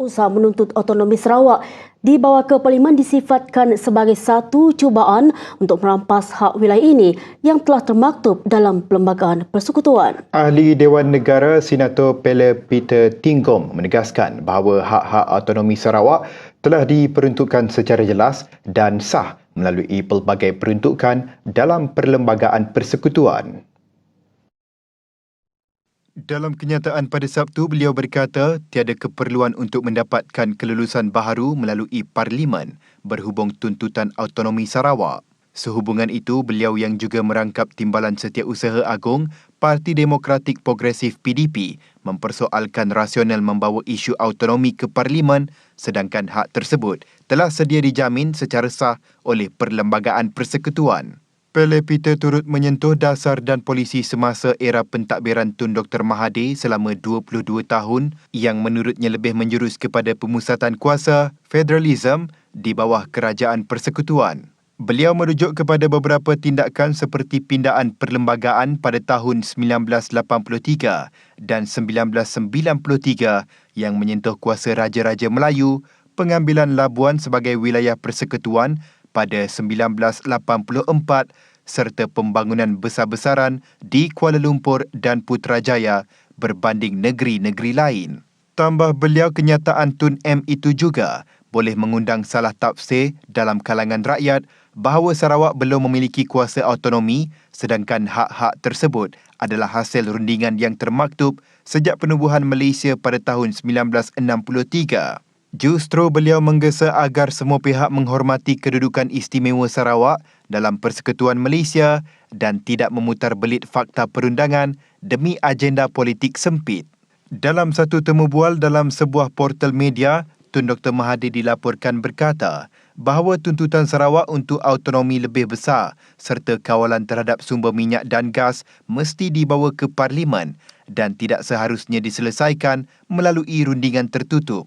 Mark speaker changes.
Speaker 1: Usaha menuntut otonomi Sarawak dibawa ke Parlimen disifatkan sebagai satu cubaan untuk merampas hak wilayah ini yang telah termaktub dalam Perlembagaan Persekutuan.
Speaker 2: Ahli Dewan Negara Senator Pele Peter Tinggom menegaskan bahawa hak-hak otonomi Sarawak telah diperuntukkan secara jelas dan sah melalui pelbagai peruntukan dalam Perlembagaan Persekutuan. Dalam kenyataan pada Sabtu, beliau berkata tiada keperluan untuk mendapatkan kelulusan baharu melalui Parlimen berhubung tuntutan autonomi Sarawak. Sehubungan itu, beliau yang juga merangkap Timbalan Setiausaha Agung Parti Demokratik Progresif PDP mempersoalkan rasional membawa isu autonomi ke Parlimen sedangkan hak tersebut telah sedia dijamin secara sah oleh Perlembagaan Persekutuan. Pele Peter turut menyentuh dasar dan polisi semasa era pentadbiran Tun Dr. Mahathir selama 22 tahun yang menurutnya lebih menjurus kepada pemusatan kuasa, federalism di bawah kerajaan persekutuan. Beliau merujuk kepada beberapa tindakan seperti pindaan perlembagaan pada tahun 1983 dan 1993 yang menyentuh kuasa Raja-Raja Melayu, pengambilan Labuan sebagai wilayah persekutuan pada 1984 serta pembangunan besar-besaran di Kuala Lumpur dan Putrajaya berbanding negeri-negeri lain. Tambah beliau kenyataan Tun M itu juga boleh mengundang salah tafsir dalam kalangan rakyat bahawa Sarawak belum memiliki kuasa autonomi sedangkan hak-hak tersebut adalah hasil rundingan yang termaktub sejak penubuhan Malaysia pada tahun 1963. Justru beliau menggesa agar semua pihak menghormati kedudukan istimewa Sarawak dalam Persekutuan Malaysia dan tidak memutar belit fakta perundangan demi agenda politik sempit. Dalam satu temu bual dalam sebuah portal media, Tun Dr. Mahathir dilaporkan berkata bahawa tuntutan Sarawak untuk autonomi lebih besar serta kawalan terhadap sumber minyak dan gas mesti dibawa ke Parlimen dan tidak seharusnya diselesaikan melalui rundingan tertutup.